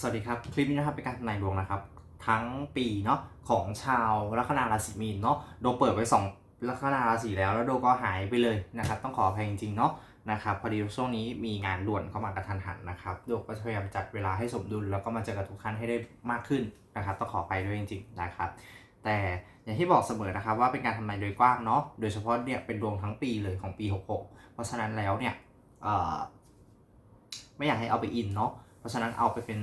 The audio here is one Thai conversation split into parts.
สวัสดีครับ คลิปนี้นะครับเป็นการทำนายดวงนะครับ ทั้งปีเนาะของชาวลัคนาราศีมีนเนาะโดเปิดไว้2ลัคนาราศีแล้วแล้วโดก็หายไปเลยนะครับ ต้องขออภัยจริงๆเนาะนะครับพอดีช่วงนี้มีงานด่วนเข้ามากระทันหันนะครับโดก็พยายามจัดเวลาให้สมดุล แล้วก็มาเจอกับทุกท่านให้ได้มากขึ้นนะครับ ต้องขอไปด้วยจริงๆนะครับ แต่อย่างที่บอกเสมอนะครับว่าเป็นการทำนายโดยกว้างเนาะโดยเฉพาะเนี่ยเป็นดวงทั้งปีเลยของปี 66 เพราะฉะนั้นแล้วเนี่ยไม่อยากให้เอาไปอินเนาะ เพราะฉะนั้นเอาไปเป็น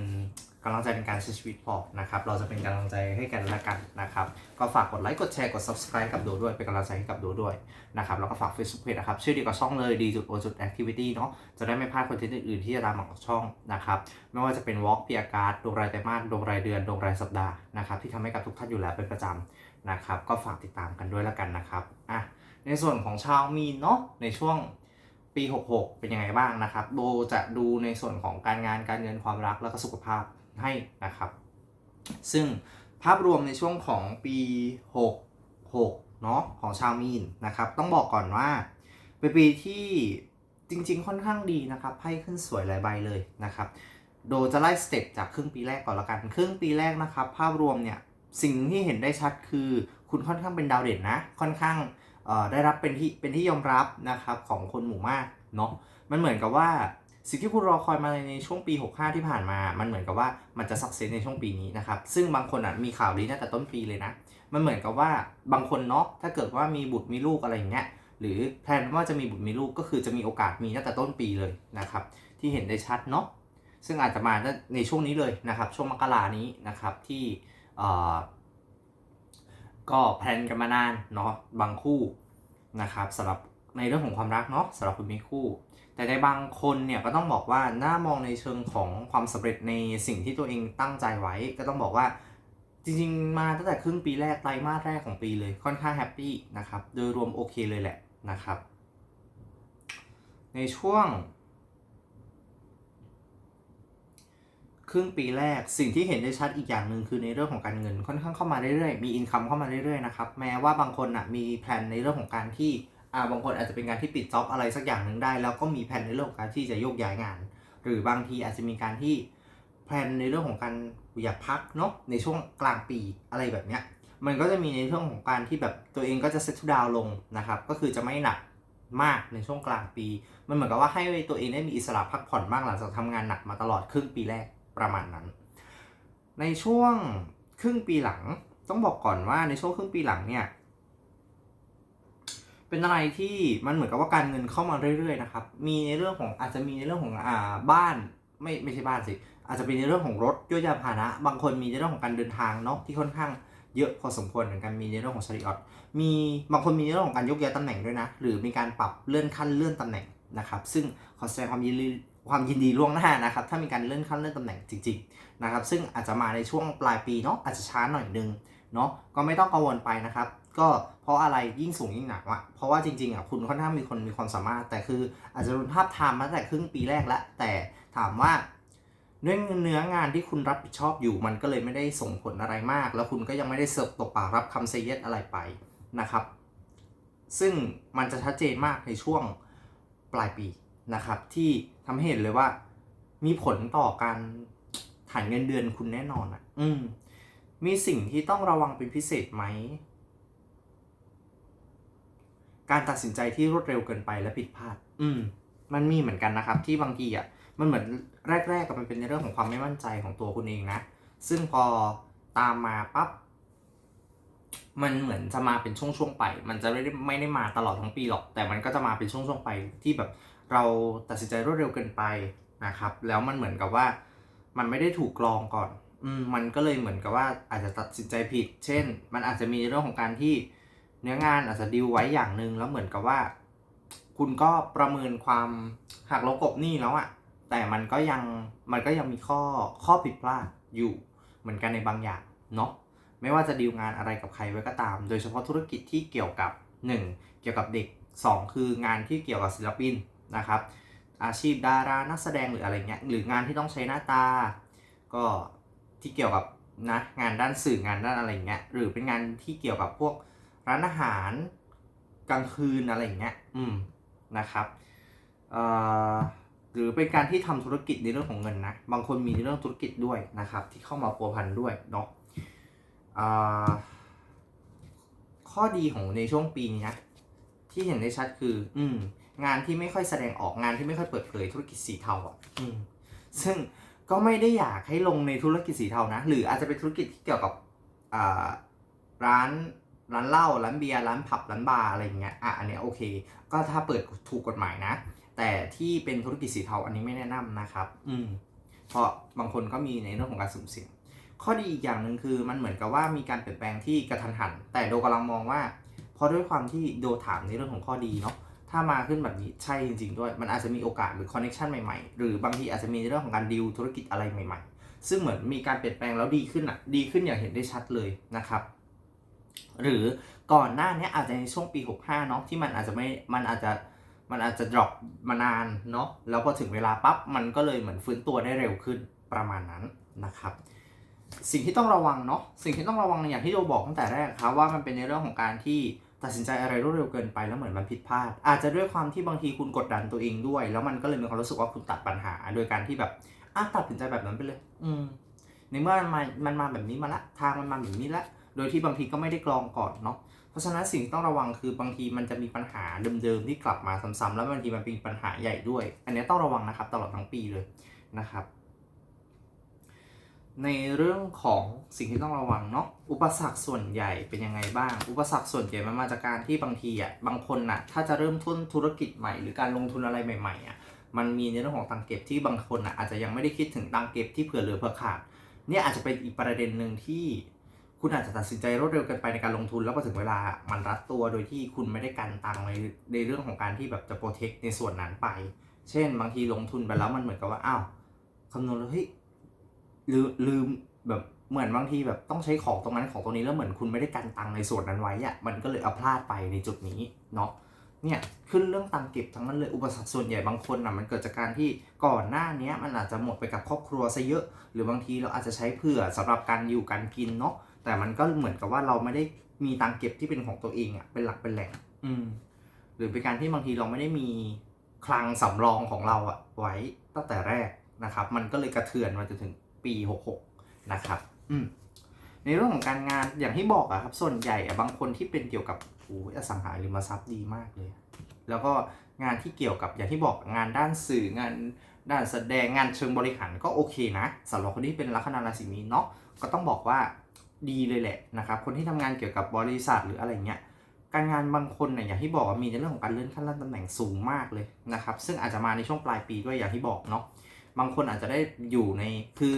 กำลังใจในการใช้ชีวิตพอนะครับ เราจะเป็นกำลังใจให้กันและกันนะครับ ก็ฝากกดไลค์ กดแชร์ กด subscribe กับโดด้วย เป็นกำลังใจให้กับโดด้วยนะครับ แล้วก็ฝาก Facebook Page นะครับ ชื่อเดียวกับช่องเลยดีจุดโอจุด activity เนาะ จะได้ไม่พลาดคอนเทนต์อื่นๆที่จะตามมาของช่องนะครับ ไม่ว่าจะเป็น walk ปีอากาศดวงรายไตรมาสดวงรายเดือนดวงรายสัปดาห์นะครับ ที่ทำให้กับทุกท่านอยู่แล้วเป็นประจำนะครับ ก็ฝากติดตามกันด้วยแล้วกันนะครับ อะ ในส่วนของชาวมีนเนาะ ในช่วง ปี 66 เป็นยังไงบ้างนะครับโบจะดูในส่วนของการงานการเงินความรักแล้วก็สุขภาพให้นะครับ ซึ่งภาพรวมในช่วงของปี 66 เนาะของชาวมีนนะครับ ต้องบอกก่อนว่าเป็นปีที่จริงๆ ค่อนข้างดีนะครับไพ่ขึ้นสวยหลายใบเลยนะครับ โดยจะไล่สเต็ปจากครึ่งปีแรกก่อนละกัน ครึ่งปีแรกนะครับ ภาพรวมเนี่ยสิ่งที่เห็นได้ชัดคือ คุณค่อนข้างเป็นดาวเด่นนะ ค่อนข้าง ได้รับเป็นที่เป็นที่ยอมรับนะครับของคนหมู่มากเนาะมันเหมือนกับว่าสิ่งที่คุณรอคอยมาในช่วงปี 65 ที่ผ่านมา มันเหมือนกับว่ามันจะสักเซสในช่วงปีนี้นะครับ ซึ่งบางคนอะมีข่าวดีตั้งแต่ต้นปีเลยนะ มันเหมือนกับว่าบางคนเนาะ ถ้าเกิดว่ามีบุตรมีลูกอะไรอย่างเงี้ย หรือแพลนว่าจะมีบุตรมีลูกก็คือจะมีโอกาสมีตั้งแต่ต้นปีเลยนะครับ ที่เห็นได้ชัดเนาะ ซึ่งอาจจะมาในช่วงนี้เลยนะครับ ช่วงมกรานี้นะครับที่ ก็แพลนกันมานานเนาะบางคู่นะครับสำหรับในเรื่องของความรักเนาะสำหรับคุณมีคู่ แต่ในบางคนเนี่ยก็ต้องบอกว่าน่ามองในเชิงของความสำเร็จในสิ่งที่ตัวเองตั้งใจไว้ ก็ต้องบอกว่าจริงๆ มาตั้งแต่ครึ่งปีแรกไตรมาสแรกของปีเลยค่อนข้างแฮปปี้นะครับโดยรวมโอเคเลยแหละนะครับ ในช่วง รึ่งปีแรก สิ่งที่เห็นได้ชัดอีกอย่างหนึ่งคือในเรื่องของการเงินค่อนข้างเข้ามาเรื่อยๆ มีอินคัมเข้ามาเรื่อยๆนะครับ แม้ว่าบางคนอะมีแผนในเรื่องของการที่อ่าบางคนอาจจะเป็นการที่ปิดจ็อบอะไรสักอย่างหนึ่งได้ แล้วก็มีแผนในเรื่องของการที่จะโยกย้ายงาน หรือบางทีอาจจะมีการที่แผนในเรื่องของการอยากพักเนาะในช่วงกลางปีอะไรแบบเนี้ยมันก็จะมีในเรื่องของการที่แบบตัวเองก็จะเซ็ตดาวลงนะครับ ก็คือจะไม่หนักมากในช่วงกลางปี มันเหมือนกับว่าให้ตัวเองได้มีอิสระพักผ่อนบ้างหลังจากทำงานหนักมาตลอดครึ่งปีแรก ประมาณนั้น ในช่วงครึ่งปีหลังต้องบอกก่อนว่าในช่วงครึ่งปีหลังเนี่ยเป็นอะไรที่มันเหมือนกับว่าการเงินเข้ามาเรื่อยๆนะครับ มีในเรื่องของอาจจะมีในเรื่องของอ่าบ้านไม่ไม่ใช่บ้านสิ อาจจะเป็นในเรื่องของรถยนต์ยาพานะ บางคนมีในเรื่องของการเดินทางเนาะที่ค่อนข้างเยอะพอสมควรเหมือนกันมีในเรื่องของชาริออตมีบางคนมีในเรื่องของการยกย้ายตำแหน่งด้วยนะ หรือมีการปรับเลื่อนขั้นเลื่อนตำแหน่งนะครับ ซึ่งขอแสดงความยินดี ความยินดีล่วงหน้านะครับ ถ้ามีการเลื่อนขั้นเลื่อนตำแหน่งจริงๆนะครับ ซึ่งอาจจะมาในช่วงปลายปีเนาะอาจจะช้าหน่อยนึงเนาะก็ไม่ต้องกังวลไปนะครับ ก็เพราะอะไรยิ่งสูงยิ่งหนักอะเพราะว่าจริงๆอะคุณค่อนข้างมีคนมีความสามารถ แต่คืออาจจะรุนภาพไทม์มาตั้งแต่ครึ่งปีแรกแล้วแต่ถามว่าเนื้อเนื้องานที่คุณรับผิดชอบอยู่มันก็เลยไม่ได้ส่งผลอะไรมาก แล้วคุณก็ยังไม่ได้เสิร์ฟตกปากรับคำเซเยสอะไรไปนะครับ ซึ่งมันจะชัดเจนมากในช่วงปลายปีนะครับที่ ทำให้เห็นเลยว่า มีผลต่อการฐานเงินเดือนคุณแน่นอนอะ อืม มีสิ่งที่ต้องระวังเป็นพิเศษไหม การตัดสินใจที่รวดเร็วเกินไปและผิดพลาด อืม มันมีเหมือนกันนะครับ ที่บางทีอะ มันเหมือนแรกๆกับมันเป็นในเรื่องของความไม่มั่นใจของตัวคุณเองนะ ซึ่งพอตามมาปั๊บมันเหมือนจะมาเป็นช่วงๆไป มันจะไม่ได้ไม่ได้มาตลอดทั้งปีหรอก แต่มันก็จะมาเป็นช่วงๆไปที่แบบ เราตัดสินใจรวดเร็วเกินไปนะครับ แล้วมันเหมือนกับว่ามันไม่ได้ถูกกรองก่อนอืมมันก็เลยเหมือนกับว่าอาจจะตัดสินใจผิด เช่น มันอาจจะมีเรื่องของการที่เนื้องานอาจจะดีลไว้อย่างหนึ่งแล้วเหมือนกับว่า คุณก็ประเมินความหักลบกบหนี้แล้วอะแต่มันก็ยังมันก็ยังมีข้อข้อผิดพลาดอยู่เหมือนกันในบางอย่างเนาะไม่ว่าจะดีลงานอะไรกับใครไว้ก็ตาม โดยเฉพาะธุรกิจที่เกี่ยวกับ 1. เกี่ยวกับเด็ก 2. คืองานที่เกี่ยวกับศิลปิน นะครับ อาชีพดารานักแสดงหรืออะไรเงี้ยหรืองานที่ต้องใช้หน้าตา ก็ที่เกี่ยวกับนะงานด้านสื่องานด้านอะไรเงี้ยหรือเป็นงานที่เกี่ยวกับพวกร้านอาหารกลางคืนอะไรเงี้ยอืมนะครับเอ่อหรือเป็นการที่ทำธุรกิจในเรื่องของเงินนะบางคนมีในเรื่องธุรกิจด้วยนะครับ ที่เข้ามาพัวพันด้วยเนาะอ่าข้อดีของในช่วงปีนี้นะที่เห็นได้ชัดคือ อืม งานที่ไม่ค่อยแสดงออกงานที่ไม่ค่อยเปิดเผยธุรกิจสีเทาอะอืมซึ่งก็ไม่ได้อยากให้ลงในธุรกิจสีเทานะ หรืออาจจะเป็นธุรกิจที่เกี่ยวกับอ่าร้านร้านเหล้าร้านเบียร์ร้านผับร้านบาร์อะไรอย่างเงี้ยอะอันเนี้ยโอเค ก็ถ้าเปิดถูกกฎหมายนะ แต่ที่เป็นธุรกิจสีเทาอันนี้ไม่แนะนำนะครับ อืมเพราะบางคนก็มีในเรื่องของการสุ่มเสี่ยง ข้อดีอีกอย่างหนึ่งคือมันเหมือนกับว่ามีการเปลี่ยนแปลงที่กระทันหัน แต่โดกำลังมองว่าเพราะด้วยความที่โดถามในเรื่องของข้อดีเนาะ ถ้ามาขึ้นแบบนี้ใช่จริง ๆ ด้วย มันอาจจะมีโอกาสหรือคอนเน็ชันใหม่ๆ หรือบางทีอาจจะมีในเรื่องของการดีลธุรกิจอะไรใหม่ ๆ ซึ่งเหมือนมีการเปลี่ยนแปลงแล้วดีขึ้นอะดีขึ้นอย่างเห็นได้ชัดเลยนะครับ หรือก่อนหน้านี้อาจจะในช่วงปี 65เนาะที่มันอาจจะไม่มันอาจจะมันอาจจะ drop มานานเนาะแล้วพอถึงเวลาปั๊บมันก็เลยเหมือนฟื้นตัวได้เร็วขึ้นประมาณนั้นนะครับ สิ่งที่ต้องระวังเนาะสิ่งที่ต้องระวังอย่างที่โดบอกตั้งแต่แรกครับว่ามันเป็นในเรื่องของการที่ ตัดสินใจอะไรรวดเร็วเกินไปแล้วเหมือนมันผิดพลาด อาจจะด้วยความที่บางทีคุณกดดันตัวเองด้วย แล้วมันก็เลยมีความรู้สึกว่าคุณตัดปัญหา โดยการที่แบบอะตัดสินใจแบบนั้นไปเลย อืมในเมื่อมันมามันมาแบบนี้มาละทางมันมาแบบนี้ละ โดยที่บางทีก็ไม่ได้กรองก่อนเนาะเพราะฉะนั้นสิ่งที่ต้องระวังคือบางทีมันจะมีปัญหาเดิมๆที่กลับมาซ้ำๆแล้วบางทีมันเป็นปัญหาใหญ่ด้วย อันนี้ต้องระวังนะครับตลอดทั้งปีเลยนะครับ ในเรื่องของสิ่งที่ต้องระวังเนาะอุปสรรคส่วนใหญ่เป็นยังไงบ้าง อุปสรรคส่วนใหญ่มันมาจากการที่บางทีอะบางคนน่ะถ้าจะเริ่มต้นธุรกิจใหม่ หรือการลงทุนอะไรใหม่ๆอะมันมีในเรื่องของตังเก็บที่บางคนอะอาจจะยังไม่ได้คิดถึงตังเก็บที่เผื่อเหลือเผื่อขาดเนี่ยอาจจะเป็นอีกประเด็นหนึ่งที่คุณอาจจะตัดสินใจรวดเร็วเกินไปในการลงทุน แล้วพอถึงเวลามันรัดตัวโดยที่คุณไม่ได้กันตังในในเรื่องของการที่แบบจะโปรเทคในส่วนนั้นไป เช่น บางทีลงทุนไปแล้วมันเหมือนกับว่าอ้าวคำนวณแล้วเฮ้ย ลืมลืมแบบเหมือนบางทีแบบต้องใช้ของตรงนั้นของตรงนี้แล้วเหมือนคุณไม่ได้กันตังในส่วนนั้นไว้อะมันก็เลยเอาพลาดไปในจุดนี้เนาะเนี่ยขึ้นเรื่องตังเก็บทั้งนั้นเลยอุปสรรคส่วนใหญ่บางคนอะมันเกิดจากการที่ก่อนหน้านี้มันอาจจะหมดไปกับครอบครัวซะเยอะ หรือบางทีเราอาจจะใช้เผื่อสำหรับการอยู่การกินเนาะแต่มันก็เหมือนกับว่าเราไม่ได้มีตังเก็บที่เป็นของตัวเองอะ่ะเป็นหลักเป็นแหล่งอืมหรือเป็นการที่บางทีเราไม่ได้มีคลังสำรองของเราอะไว้ตั้งแต่แรกนะครับ มันก็เลยกระเทือนมาจนถึง ปี 66 นะครับ อืมในเรื่องของการงานอย่างที่บอกอะครับ ส่วนใหญ่อะบางคนที่เป็นเกี่ยวกับโอ้ยอสังหาริมทรัพย์ดีมากเลย แล้วก็งานที่เกี่ยวกับอย่างที่บอกงานด้านสื่องานด้านแสดงงานเชิงบริหารก็โอเคนะสำหรับคนที่เป็นลัคนาราศีมีนเนาะก็ต้องบอกว่าดีเลยแหละนะครับ คนที่ทำงานเกี่ยวกับบริษัทหรืออะไรเงี้ยการงานบางคนเนี่ยอย่างที่บอกว่ามีในเรื่องของการเลื่อนขั้นเลื่อนตำแหน่งสูงมากเลยนะครับ ซึ่งอาจจะมาในช่วงปลายปีด้วยอย่างที่บอกเนาะ บางคนอาจจะได้อยู่ในคือ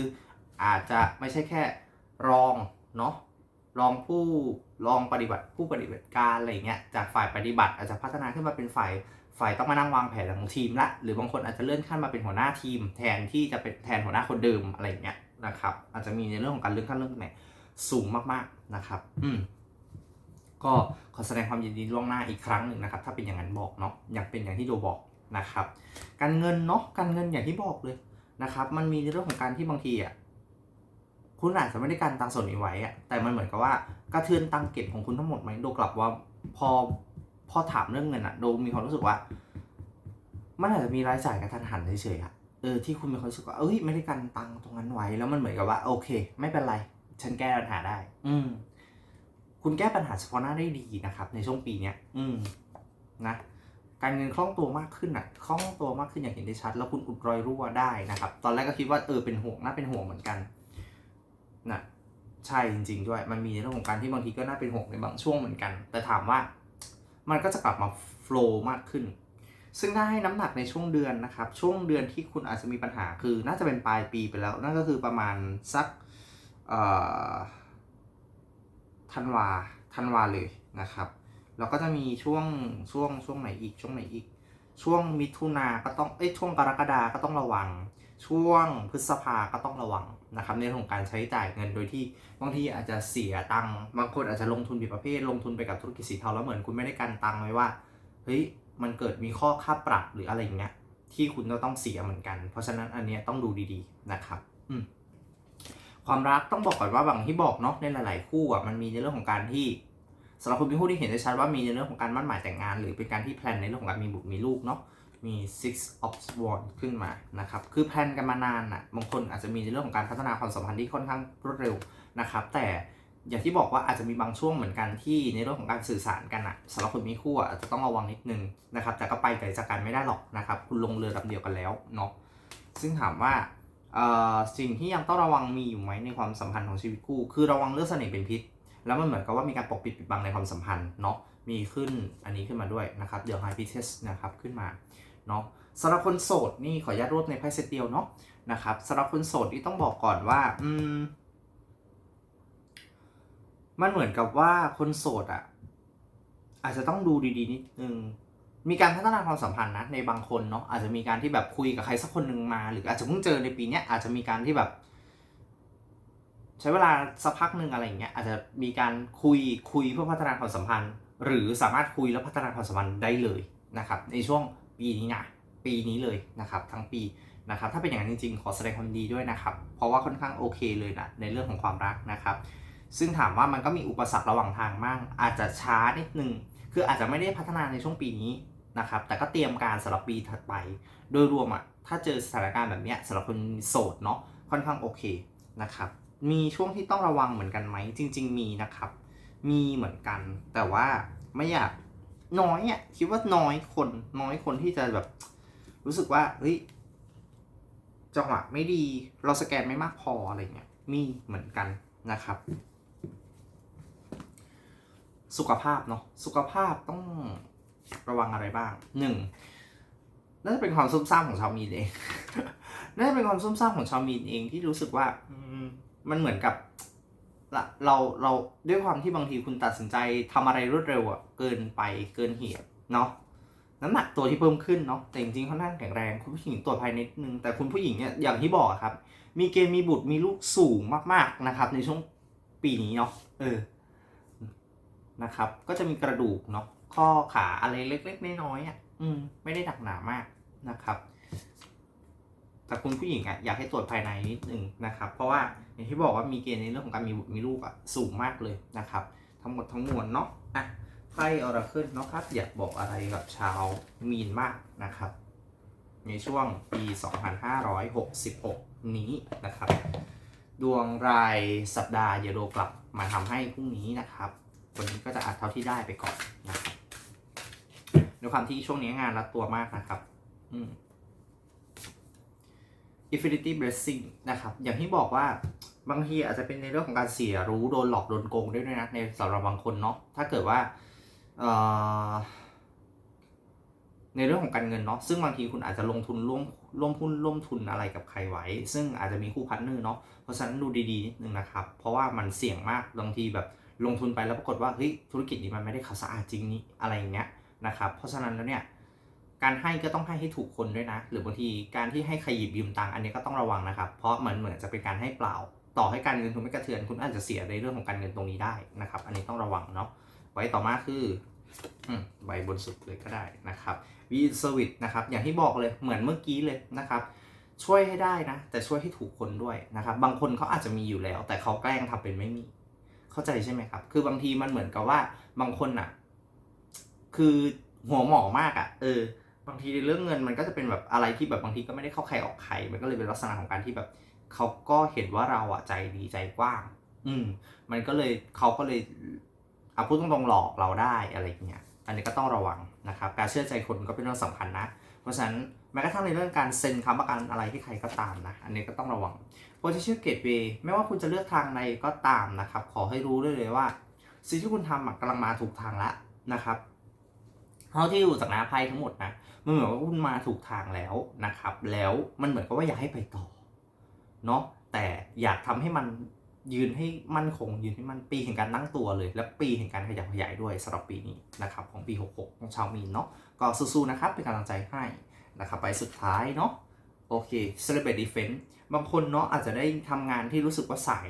อาจจะไม่ใช่แค่รองเนาะรองผู้รองปฏิบัติผู้ปฏิบัติการอะไรเงี้ยจากฝ่ายปฏิบัติอาจจะพัฒนาขึ้นมาเป็นฝ่ายฝ่ายต้องมานั่งวางแผนของทีมละหรือบางคนอาจจะเลื่อนขั้นมาเป็นหัวหน้าทีม แทนที่จะเป็นแทนหัวหน้าคนเดิมอะไรเงี้ยนะครับ อาจจะมีในเรื่องของการเลื่อนขั้นเลื่อนตำแหน่งสูงมากๆนะครับ อืมก็ขอแสดงความยินดีล่วงหน้าอีกครั้งหนึ่งนะครับ ถ้าเป็นอย่างนั้นบอกเนาะอยากเป็นอย่างที่โดบอกนะครับ การเงินเนาะการเงินอย่างที่บอกเลย นะครับ มันมีในเรื่องของการที่บางทีอะคุณอาจจะไม่ได้การตังส่วนนี้ไว้อะแต่มันเหมือนกับว่ากระเทือนตังเก็บของคุณทั้งหมดไหมโดกลับว่าพอพอถามเรื่องเงินอะโดมีความรู้สึกว่า มันอาจจะมีรายจ่ายกระทันหันเฉยๆอะเออที่คุณมีความรู้สึกว่าเอ้ยไม่ได้กันตังตรงนั้นไว้ แล้วมันเหมือนกับว่า โอเค ไม่เป็นไร ฉันแก้ปัญหาได้ อืม คุณแก้ปัญหาเฉพาะหน้าได้ดีนะครับ ในช่วงปีเนี้ย อืม นะ การเงินคล่องตัวมากขึ้นอะคล่องตัวมากขึ้นอย่างเห็นได้ชัด แล้วคุณอุดรอยรั่วได้นะครับ ตอนแรกก็คิดว่าเออเป็นห่วงน่าเป็นห่วงเหมือนกันนะใช่จริง ๆ ด้วย มันมีในเรื่องของการที่บางทีก็น่าเป็นห่วงในบางช่วงเหมือนกัน แต่ถามว่ามันก็จะกลับมาโฟล์มากขึ้น ซึ่งถ้าให้น้ำหนักในช่วงเดือนนะครับ ช่วงเดือนที่คุณอาจจะมีปัญหาคือน่าจะเป็นปลายปีไปแล้ว นั่นก็คือประมาณสักธันวาธันวาเลยนะครับ แล้วก็จะมีช่วงช่วงช่วงไหนอีกช่วงไหนอีก ช่วงมิถุนาก็ต้องเอ้ยช่วงกรกฎาก็ต้องระวัง ช่วงพฤษภาก็ต้องระวังนะครับในเรื่องของการใช้จ่ายเงินโดยที่บางทีอาจจะเสียตังค์บางคนอาจจะลงทุนผิดประเภท ลงทุนไปกับธุรกิจสีเทาแล้วเหมือนคุณไม่ได้กันตังค์ไว้ว่าเฮ้ยมันเกิดมีข้อค่าปรับหรืออะไรอย่างเงี้ยที่คุณก็ต้องเสียเหมือนกัน เพราะฉะนั้นอันเนี้ยต้องดูดีๆนะครับอืมความรักต้องบอกก่อนว่าบางที่บอกเนาะในหลาย ๆ คู่อะมันมีในเรื่องของการที่ สำหรับคนมีคู่ที่เห็นได้ชัดว่ามีในเรื่องของการมั่นหมายแต่งงาน หรือเป็นการที่แพลนในเรื่องของการมีบุตรมีลูกเนาะมี six of swords ขึ้นมานะครับคือแพลนกันมานานอะบางคนอาจจะมีในเรื่องของการพัฒนาความสัมพันธ์ที่ค่อนข้างรวดเร็วนะครับแต่อย่างที่บอกว่าอาจจะมีบางช่วงเหมือนกันที่ในเรื่องของการสื่อสารกันอะสำหรับคนมีคู่อะอาจจะต้องระวังนิดนึงนะครับ แต่ก็ไปไกลจากกันไม่ได้หรอกนะครับ คุณลงเรือลำเดียวกันแล้วเนาะซึ่งถามว่าสิ่งที่ยังต้องระวังมีอยู่ไหมในความสัมพันธ์ของชีวิตคู่ คือระวังเรื่องเสน่ห์เป็นพิษ แล้วมันเหมือนกับว่ามีการปกปิดปิดบังในความสัมพันธ์เนาะมีขึ้นอันนี้ขึ้นมาด้วยนะครับเดี๋ยวไฮพิเทสนะครับขึ้นมาเนาะสำหรับคนโสดนี่ขออนุญาตรวบในไพ่เซตเดียวเนาะนะครับสำหรับคนโสดที่ต้องบอกก่อนว่าอืมมันเหมือนกับว่าคนโสดอะ อาจจะต้องดูดีๆนิดนึงมีการพัฒนาความสัมพันธ์นะในบางคนเนาะอาจจะมีการที่แบบคุยกับใครสักคนหนึ่งมา หรืออาจจะเพิ่งเจอในปีนี้อาจจะมีการที่แบบ ใช้เวลาสักพักหนึ่งอะไรอย่างเงี้ยอาจจะมีการคุยคุยเพื่อพัฒนาความสัมพันธ์ หรือสามารถคุยแล้วพัฒนาความสัมพันธ์ได้เลยนะครับ ในช่วงปีนี้นะปีนี้เลยนะครับ ทั้งปีนะครับถ้าเป็นอย่างนั้นจริงๆ ขอแสดงความดีด้วยนะครับ เพราะว่าค่อนข้างโอเคเลยนะในเรื่องของความรักนะครับ ซึ่งถามว่ามันก็มีอุปสรรคระหว่างทางมากอาจจะช้านิดนึง คืออาจจะไม่ได้พัฒนาในช่วงปีนี้นะครับ แต่ก็เตรียมการสำหรับปีถัดไป โดยรวมอะถ้าเจอสถานการณ์แบบเนี้ยสำหรับคนโสดเนาะค่อนข้างโอเคนะครับ มีช่วงที่ต้องระวังเหมือนกันไหม จริง ๆ มีนะครับ มีเหมือนกัน แต่ว่าไม่อยากน้อยอะคิดว่าน้อยคนน้อยคนที่จะแบบ รู้สึกว่าเฮ้ยจังหวะไม่ดี เราสแกนไม่มากพออะไรเงี้ยมีเหมือนกันนะครับ สุขภาพเนาะสุขภาพต้องระวังอะไรบ้างหนึ่งน่าจะเป็นความซุ่มซ่ามของชาวมีนเอง น่าจะเป็นความซุ่มซ่ามของชาวมีนเองที่รู้สึกว่าอื มันเหมือนกับเราเราด้วยความที่บางทีคุณตัดสินใจทำอะไรรวดเร็วอะเกินไปเกินเหตุเนาะน้ำหนักตัวที่เพิ่มขึ้นเนาะแต่จริงๆค่อนข้างแข็งแรง คุณผู้หญิงตัวภายนิดนึง แต่คุณผู้หญิงเนี่ยอย่างที่บอกครับ มีเกณฑ์มีบุตรมีลูกสูงมากๆนะครับ ในช่วงปีนี้เนาะเออนะครับ ก็จะมีกระดูกเนาะข้อขาอะไรเล็กๆน้อยๆอะอืมไม่ได้หนักหนามากนะครับ แต่คุณผู้หญิงอะอยากให้ตรวจภายในนิดนึงนะครับ เพราะว่าอย่างที่บอกว่ามีเกณฑ์ในเรื่องของการมีบุตรมีลูกอะสูงมากเลยนะครับ ทั้งหมดทั้งมวลเนาะอะไพ่ออราเคิลเนาะครับอยากบอกอะไรกับชาวมีนมากนะครับ ในช่วงปี 2566 นี้นะครับ ดวงรายสัปดาห์เยโรกลับมาทำให้พรุ่งนี้นะครับวันนี้ก็จะอัดเท่าที่ได้ไปก่อนนะครับด้วยความที่ช่วงนี้งานรัดตัวมากนะครับ อืม Infinity Blessing นะครับ อย่างที่บอกว่าบางทีอาจจะเป็นในเรื่องของการเสียรู้โดนหลอกโดนโกงด้วยนะในสำหรับบางคนเนาะถ้าเกิดว่าในเรื่องของการเงินเนาะซึ่งบางทีคุณอาจจะลงทุนร่วมร่วมหุ้นร่วมทุนอะไรกับใครไว้ ซึ่งอาจจะมีคู่พันเนอร์เนาะเพราะฉะนั้นดูดีๆนิดนึงนะครับ เพราะว่ามันเสี่ยงมากบางทีแบบลงทุนไปแล้วปรากฏว่าเฮ้ยธุรกิจนี้มันไม่ได้ข่าวสะอาดจริงนี่อะไรอย่างเงี้ยนะครับเพราะฉะนั้นแล้วเนี่ย การให้ก็ต้องให้ให้ถูกคนด้วยนะ หรือบางทีการที่ให้ใครหยิบยืมตังค์อันนี้ก็ต้องระวังนะครับ เพราะเหมือนเหมือนจะเป็นการให้เปล่า ต่อให้การเงินคุณไม่กระเทือนคุณอาจจะเสียในเรื่องของการเงินตรงนี้ได้นะครับ อันนี้ต้องระวังเนาะไว้ต่อมาคืออืมใบบนสุดเลยก็ได้นะครับวีสวิตนะครับอย่างที่บอกเลยเหมือนเมื่อกี้เลยนะครับ ช่วยให้ได้นะ แต่ช่วยให้ถูกคนด้วยนะครับ บางคนเขาอาจจะมีอยู่แล้ว แต่เขาแกล้งทำเป็นไม่มี เข้าใจใช่ไหมครับ คือบางทีมันเหมือนกับว่าบางคนอะ คือหัวหมอมากอะ เออ บางทีเรื่องเงินมันก็จะเป็นแบบอะไรที่แบบบางทีก็ไม่ได้เข้าใครออกใคร มันก็เลยเป็นลักษณะของการที่แบบเขาก็เห็นว่าเราอะใจดีใจกว้าง อืม มันก็เลยเขาก็เลยเอาพูดตรงๆหลอกเราได้อะไรอย่างเงี้ย อันนี้ก็ต้องระวังนะครับ การเชื่อใจคนก็เป็นเรื่องสำคัญนะ เพราะฉะนั้นแม้กระทั่งในเรื่องการเซ็นค้ำประกันอะไรที่ใครก็ตามนะ อันนี้ก็ต้องระวังโพซิชั่นเกตเวย์ไม่ว่าคุณจะเลือกทางใดก็ตามนะครับ ขอให้รู้ได้เลยว่า สิ่งที่คุณทำอะกำลังมาถูกทางแล้วนะครับเท่าที่ดูจากหน้าไพ่ทั้งหมดนะมันเหมือนว่าคุณมาถูกทางแล้วนะครับ แล้วมันเหมือนกับว่าอยากให้ไปต่อเนาะแต่อยากทำให้มันยืนให้มั่นคง ยืนให้มันปีแห่งการตั้งตัวเลย และปีแห่งการขยับขยายด้วยสำหรับปีนี้นะครับของปี 66 ของชาวมีนเนาะก็สู้ๆนะครับเป็นกำลังใจให้นะครับไปสุดท้ายเนาะโอเค celebrate defense บางคนเนาะอาจจะได้ทำงานที่รู้สึกว่าสาย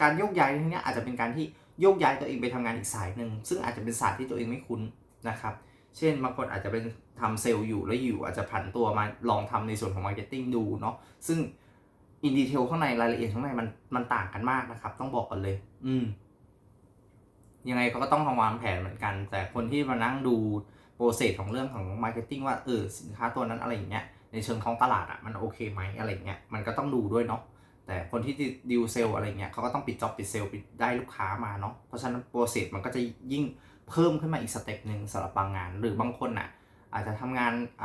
การโยกย้ายที่เนี้อาจจะเป็นการที่โยกย้ายตัวเองไปทำงานอีกสายหนึ่งซึ่งอาจจะเป็นศาสตร์ที่ตัวเองไม่คุ้น นะครับ เช่นบางคนอาจจะเป็นทำเซลล์อยู่แล้วอยู่อาจจะผันตัวมาลองทำในส่วนของมาร์เก็ตติ้งดูเนาะซึ่งอินดีเทลข้างในรายละเอียดข้างในมันมันต่างกันมากนะครับ ต้องบอกกันเลย อืมยังไงเขาก็ต้องทำวางแผนเหมือนกัน แต่คนที่มานั่งดูโปรเซสของเรื่องของมาร์เก็ตติ้งว่าเออสินค้าตัวนั้นอะไรอย่างเงี้ยในเชิงท้องตลาดอะมันโอเคไหมอะไรเงี้ยมันก็ต้องดูด้วยเนาะแต่คนที่ดิวเซลอะไรเงี้ยเขาก็ต้องปิดจ็อบปิดเซลปิดได้ลูกค้ามาเนาะเพราะฉะนั้นโปรเซสมันก็จะยิ่ง เพิ่มขึ้นมาอีกสเต็ปหนึ่งสำหรับบางงาน หรือบางคนอะอาจจะทำงานอ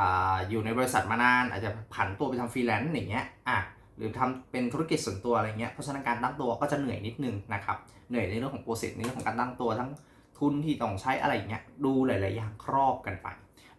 อยู่ในบริษัทมานาน อาจจะผันตัวไปทำฟรีแลนซ์อย่างเงี้ยอะหรือทำเป็นธุรกิจส่วนตัวอะไรเงี้ยเพราะฉะนั้นการตั้งตัวก็จะเหนื่อยนิดนึงนะครับเหนื่อยในเรื่องของโปรเซสในเรื่องของการตั้งตัวทั้งทุนที่ต้องใช้อะไรอย่างเงี้ยดูหลาย ๆ อย่างครอบกันไป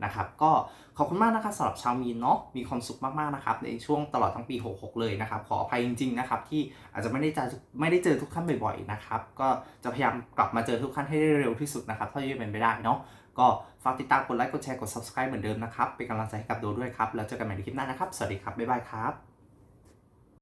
นะครับก็ขอบคุณมากนะครับสำหรับชาวมีนเนาะมีความสุขมากๆนะครับในช่วงตลอดทั้งปี 66 เลยนะครับขออภัยจริงๆนะครับที่อาจจะไม่ได้เจอไม่ได้เจอทุกท่านบ่อยๆนะครับก็จะพยายามกลับมาเจอทุกท่านให้ได้เร็วที่สุดนะครับเท่าที่จะเป็นไปได้เนาะก็ฝากติดตามกดไลค์กดแชร์กด subscribe เหมือนเดิมนะครับเป็นกำลังใจให้กับโดด้วยครับแล้วเจอกันใหม่ในคลิปหน้านะครับสวัสดีครับบ๊ายบายครับ